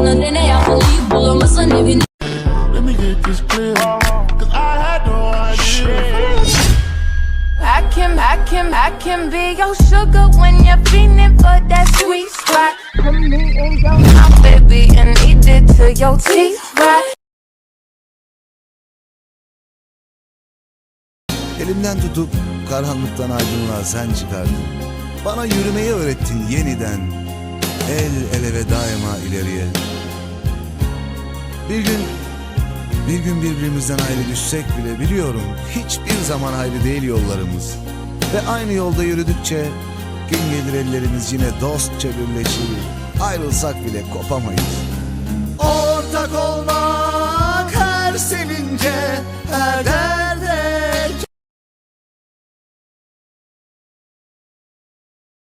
Bana ne yapmalıyım bulamazsan evini Let me get this clear Cause I had no idea I can, I can, I can be your sugar when you're feeling for that sweet spot. Put me in your mouth, baby, and eat it to your teeth, right? Elimden tutup karanlıktan aydınlığa sen çıkardın. Bana yürümeyi öğrettin yeniden. El ele ve daima ileriye Bir gün bir gün birbirimizden ayrı düşsek bile biliyorum hiçbir zaman ayrı değil yollarımız. Ve aynı yolda yürüdükçe gün gelir ellerimiz yine dostça birleşir. Ayrılsak bile kopamayız. Ortak olmaz.